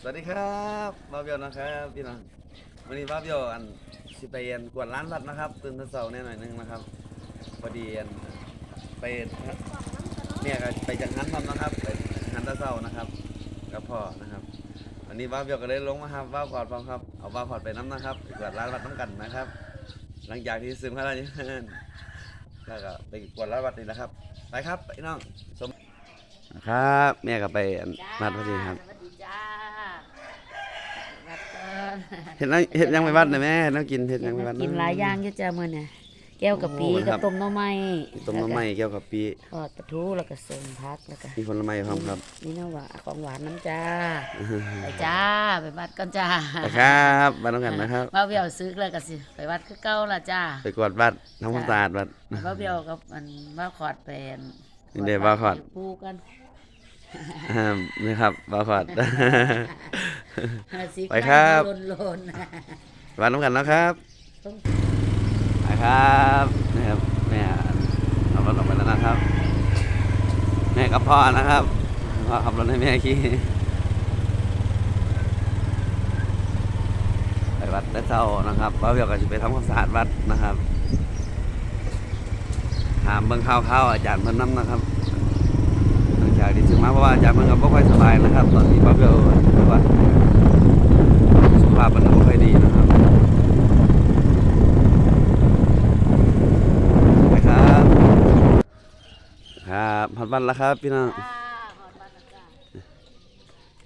สวัสดีครับบาเบียวนะครับพี่น้องวันนี้บาเบียวอันสิไปเรียนกวดร้านวัดนะครับตื่นแต่เช้าแน่หน่อยหนึงนะครับพอดีอันไปเนี่ยก็ไปจังหันทำนะครับไปหันแตะเช้านะครับกับพ่อนะครับ วันนี้บาเบียวก็เลยลงมาครับบ้าพอดพร้อมครับเอาบ้าพอดไปน้ำนะครับไปกวดร้านวัดน้ำกันนะครับ หลังจากที่ซึมพระราชทานแล้วก็ไปกวดร้านวัดนี่แหละครับ ไปครับพี่น้องสมครับแม่ก็ไปอันนัดพอดีครับ สวัสดีจ้าวัดก่อน เห็ดนั่งเห็ดยังไปวัดนะแม่เห็ดนั่งกินเห็ดยังไปวัดกินหลายอย่างอยู่จ้ามื้อน่ะแก้วกับปีโอ้ครักับบต้มหน่อไม้ต้มน้ำไหม้เกี่ยวกับปีทอดปลาทูแล้วก็ส้มพักแล้วก็มีผลไม้พร้อมครับนี่นะว่าของหวานน้ำจ้าไปจ้าไปวัดก่อนจ้านะครับมาต้องกันนะครับบ้าเบี้ยวซื้อแล้วก็สิไปวัดคือเก่าล่ะจ้าไปกวาดวัดทำความสะอาดวัดบ้าเบี้ยวกับอันบ้าขอดเป็นนี่เด้บ้าขอดปูกัน อ่านี่ครับบาขอด สีไปครับลนลนวัดน้ำกันนะครับๆต้อง ไปครับนี่ครับแม่เอารถออกไปแล้วนะครับ แม่กับพ่อนะครับพ่อขับรถให้แม่ขี่ไปวัดแต่เช้านะครับป้าเบียวก็จะไปทำความสะอาดวัดนะครับถามเบิ่งข้าวๆอาจารย์เพิ่นน้ำนะครับหลังจากที่ถึงมาเพราะว่าอาจารย์เพิ่นก็บ่ค่อยสบายนะครับ ตอนนี้ป้าเบียวคือว่าสุขภาพมันบ่ค่อยดีนะครับไปครับครับฮอดบ้านแล้วครับพี่น้องจ้าขอดบ้านนะจ้า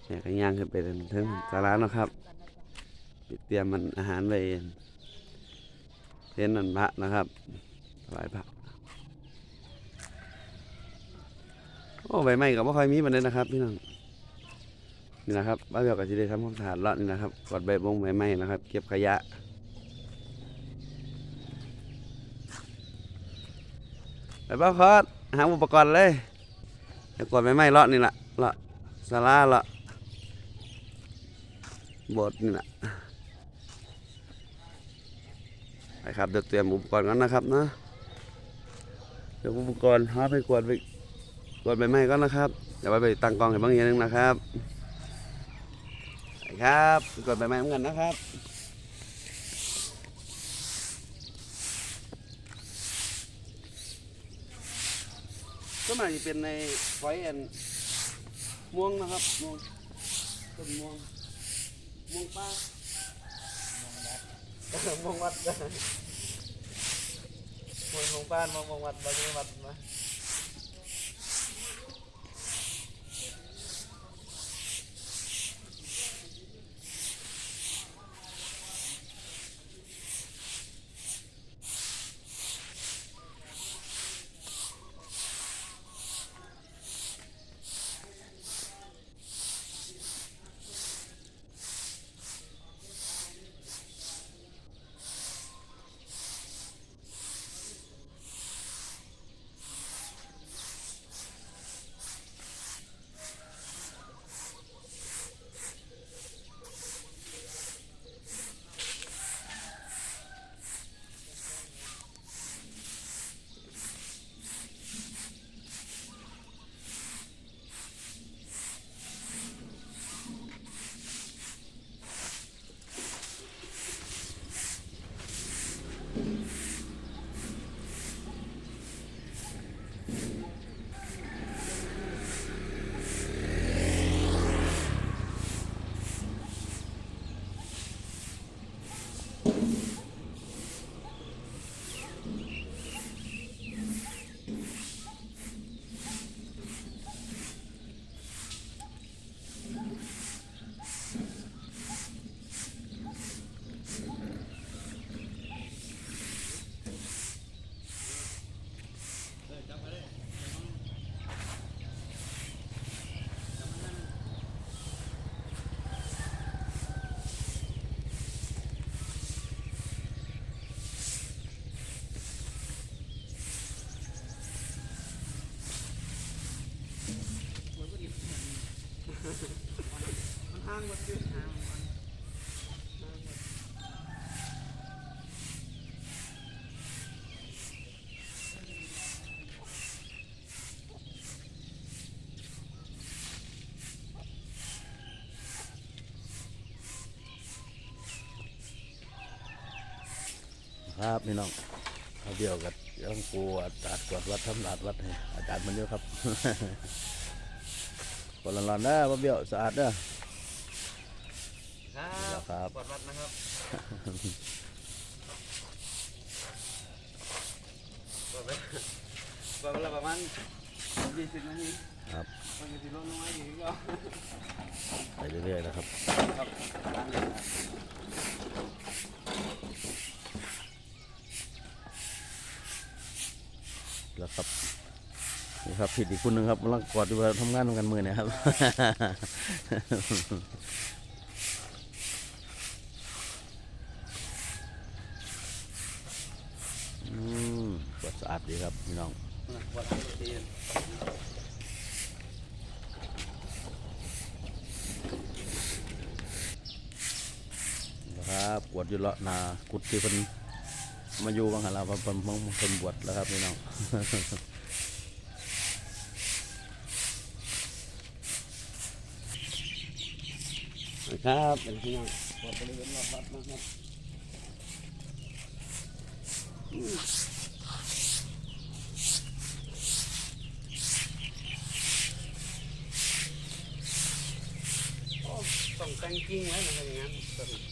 เนี่ยก็ย่างขึ้นไปถึงถึงศาลานะครับเตรียมมันอาหารไว้เห็นนันพระนะครับถวายพระโอ้ใบไม้ก็ไม่ค่อยมีมันเลยนะครับ พี่น้องนี่นะครับบ้านเบียวกับที่ได้ทำความสะอาดละนี่นะครับกดใบบงใบไม้นะครับ เก็บขยะไปบ้าคอดหาอุปกรณ์เลยจะกดไม่ไม้เลาะนี่แหละเลาะสาราเลาะโบสถ์นี่แหละไปครับเดี๋ยวเตรียมอุปกรณ์กันนะครับนะเดี๋ยวอุปกรณ์หาไปกวดไป กดใบไม้ก่อนะครับเดี๋ยวไว้ไปตั้งกล้องให้บางอย่างหนึงนะครับครับกดใบไม้เหมือนกันนะครับก็มาจะเป็นในไฟแอนม่วงนะครับม่วงต้นม่วงม่วงป้าม่วงวัดม่วงม่วงป้านม่วงม่วงวัดบางทีวัดนะางหมดยุนห่างครับพี่น้องเาเดียวกับยังกลัวตัดกวดวัดทำลาดวัดให้อาจารย์มันเยอะครับคนละลอนเด้อบ่เบี้ยวสะอาดเด้อ ครับครับกวาดวัดนะครับ กวาดไปกวาดเวลาประมาณยี่สิบนาทีครับมันจะสิลดลงมาอีกก็ไปเรื่อยๆนะครับ ครับตั้งเลยนะแล้วครับนี่ครับผิดอีกคนหนึ่งครับกำลังกอดอยู่ว่าทำงานทำกันมือเนะครับ อืมกวาด สะอาดดีครับพี่น้องวาดทั้งทีนครับกวดอยู่ละนากุดที่เพิ่นมาอยู่บางหันเราเพิ่นเพิ่นเพิ่นบวชแล้วครับพี่น้องครับเป็นที่นั่งกวาดบริเวณรอบวัดนะครับโอ้ ต้องแต่งกิ้งไว้นะครันอย่างนั้น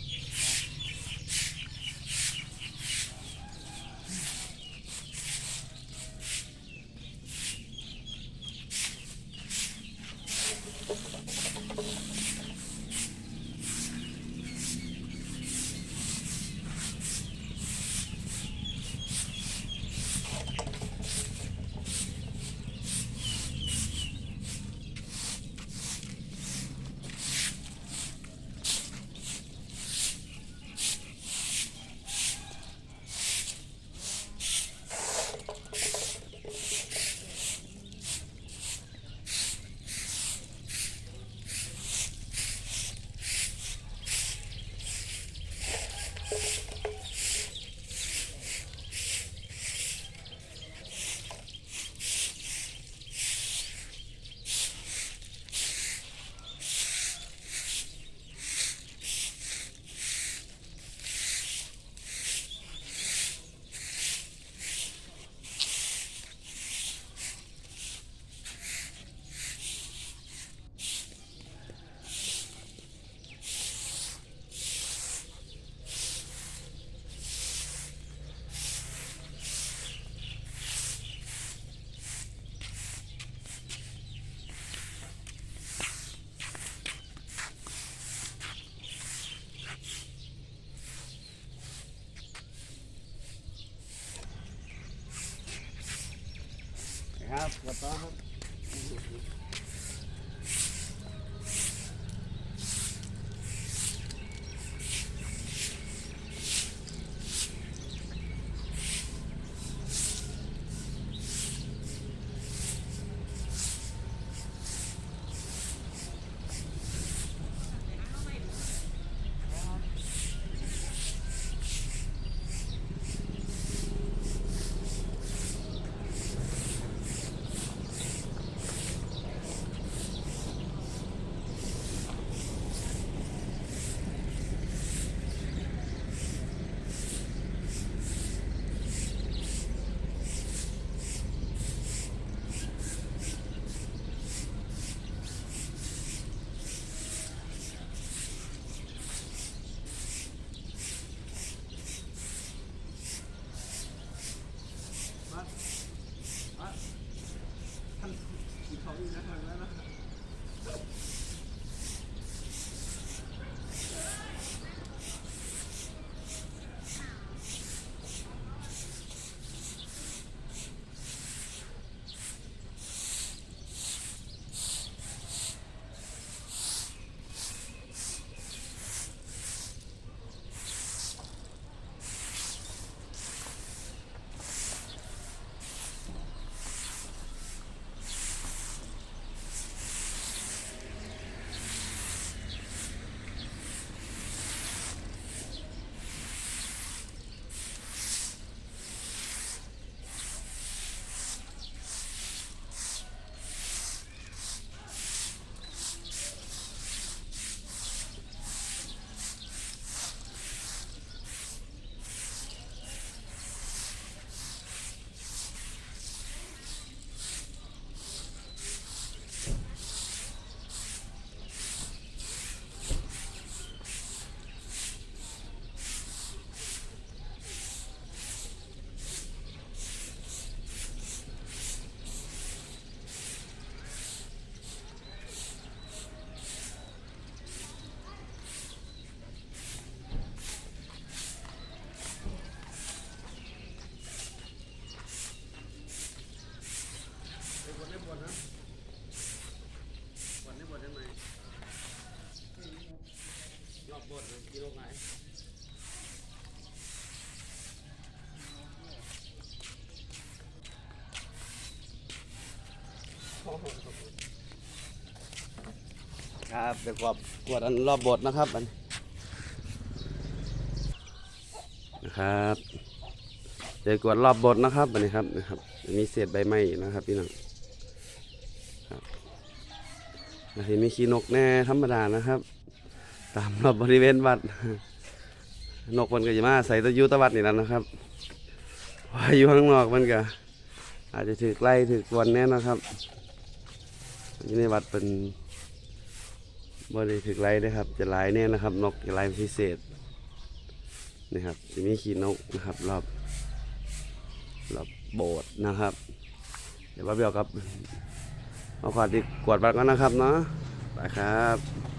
ต้น ครับไปกวาดกวดอันรอบบทนะครับอันนะครับเดี๋ยวกวดรอบบทนะครับอันนี้ครับนะครับมีเศษใบไม้นะครับพี่น้องครับเห็นมีขี้นกแน่ธรรมดานะครับ ตามรอบบริเวณวัด นกมันก็จะมาใส่ตะยูตะวัดนี่แหละนะครับว่าอยู่ข้างนอกมันก็อาจจะถือไล่ถือกวนแน่นะครับอยู่ในวัดเป็น บริถือไล่นะครับ จะไล่แน่นะครับ นกจะไล่พิเศษนะครับจะมีขีนกนะครับรอบรอบโบสนะครับ เดี๋ยวว่าเบียวกับเอาขวดดีกวดวัดก่อนนะครับเนาะไปครับ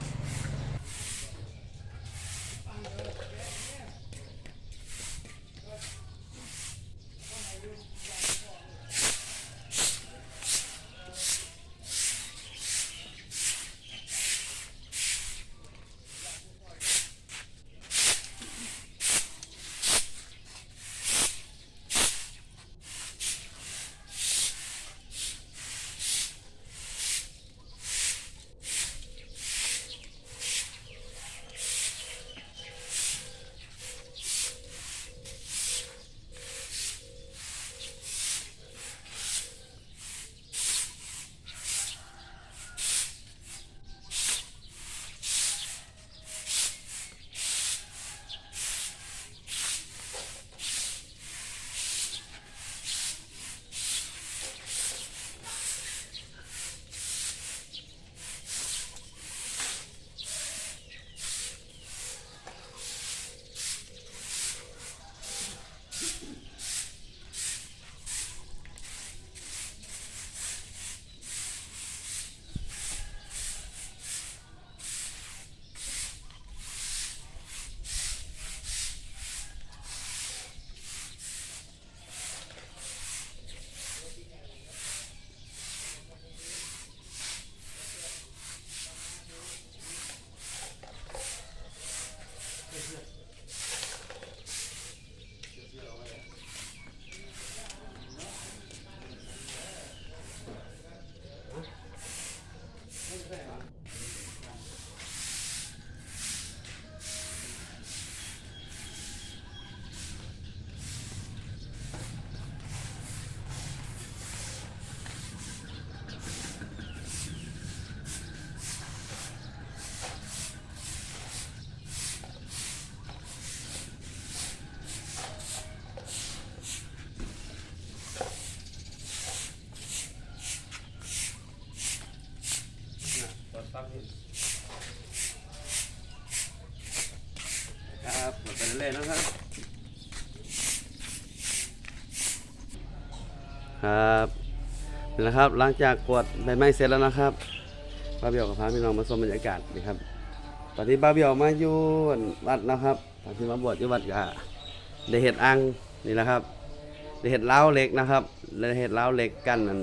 ครับนี่แหละครับหลังจากกวดใบไม้เสร็จแล้วนะครับบ้าเบียวกับพาพี่น้องมาชมบรรยากาศนี่ครับ ตอนนี้บ้าเบียวมาอยู่วัดนะครับ ตอนที่มาบวชอยู่วัดก็ได้เห็ดอ่างนี่แหละครับได้เห็ดเล้าเหล็กนะครับได้เห็ดเล้าเหล็กกันนั่น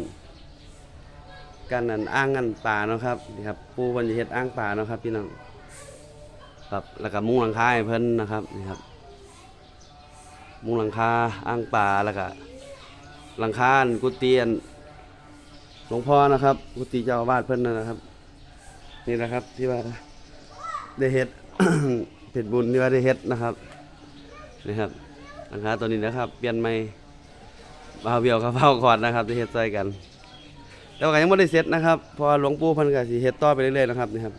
กันนั่นอ่างกันป่านะครับนี่ครับปูคนจะเห็ดอ่างป่านะครับพี่น้องครับแล้วก็มุ้งหลังคาให้เพิ่นนะครับนี่ครับ มุ้งหลังคาอ่างป่าแล้วก็ หลังคานกุฏิอันหลวงพ่อนะครับ กุฏิเจ้าอาวาสเพิ่นนั่นะครับ นี่แหละครับที่ว่าได้เฮ็ดเพ็ดบุญที่ว่าได้เฮ็ดนะครับนี่ครับหลังคาตัวนี้นะครับ เปลี่ยนใหม่บาวเบียวกับเผาก่อนนะครับได้เฮ็ดใส่กันแต่ว่าก็ยังไม่ได้เสร็จนะครับพอหลวงปู่เพิ่นก็สิเฮ็ดต่อไปเรื่อยๆนะครับนี่ครับ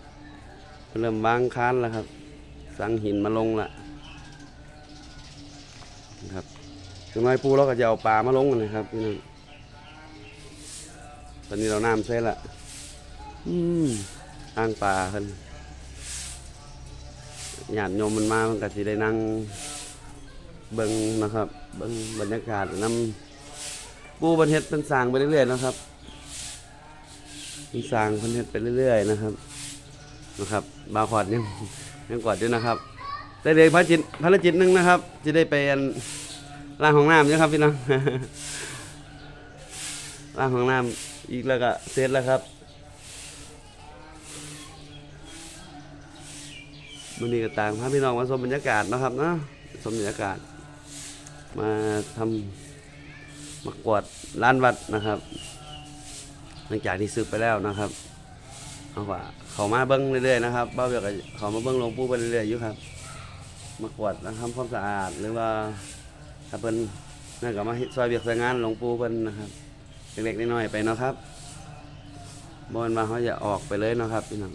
เริ่มวางค้านแล้วครับ สั่งหินมาลงละ ถึงน้อยปูเราก็จะเอาปลามาลงกันนะครับพี่น้องตอนนี้เราน้ำใช่ละอืมอ่างปลาเพิ่นหยาดโยมมันมามันก็สิได้นั่งเบิ่งนะครับ เบิ่งบรรยากาศน้ำปูบันเฮ็ดเป็นสร้างไปเรื่อยๆนะครับเป็นสร้างเพันเฮ็ดไปเรื่อยๆนะครับ นะครับ บาร์คอร์ดยังยังกอดด้วยนะครับได้เลยพระจิตพระจิตหนึ่งนะครับจะได้ไปอัน ล่างของน้ำนะครับพี่น้องล่างของน้ำอีกแล้วก็เสร็จแล้วครับมันนี้ก็ต่างพาพี่น้องมาชมบรรยากาศนะครับเนาะชมบรรยากาศ มาทำมากวดร้านวัดนะครับ หลังจากที่ซึกไปแล้วนะครับเอาว่าเขาเขามาเบิ้งเรื่อยๆนะครับบ้าเบียกเขามาเบิ้งลงปูไปเรื่อยๆอยู่ครับ มากวดนะทำความสะอาดหรือว่า ถ้าเพิ่นนั่นก็มาฮ็ดซอยเบียกซอยงานหลวงปู่เพิ่นนะครับเล็กๆน้อยๆไปเนาะครับบอนมาเขาจะออกไปเลยเนาะครับพี่น้อง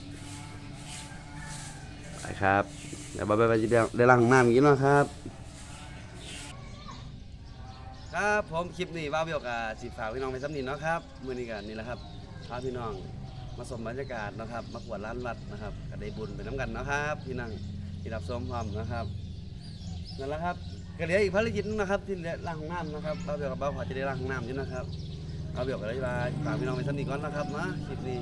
ไปครับเดี๋ยวบ้าวเบียวจะได้ล้างน้ำอีกเนาะครับ ครับผมคลิปนี้บ้าเบียวกับสิฝากพี่น้องไปสำนินเนาะครับมื้อนี้กันนี่แหละครับพาพี่น้องมาชมบรรยากาศนะครับ มากวดร้านวัดนะครับก็ได้บุญไปน้ำกันเนาะครับ พี่น้องที่รับชมพร้อมนะครับนั่นแหละครับ ก็เหลืออีกภารกิจนึงนะครับ ที่เหลือล้างห้องน้ำนะครับบ้าวเบียวกับบ้าวขอจะได้ล้างห้องน้ำอยู่นะครับบ้าวเบียวก็ได้ลาฝากพี่น้องไปสนิทก่อนนะครับนะคลิปนี้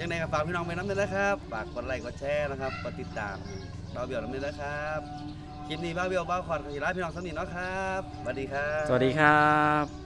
ยังไงก็ฝากพี่น้องไปน้ำด้วยนะครับฝากกดไลค์กดแชร์นะครับกดติดตามบ้าวเบียวน้ำด้วยนะครับคลิปนี้บ้าวเบียวบ้าวขอขอลาพี่น้องสนิทเนาะครับสวัสดีครับ สวัสดีครับ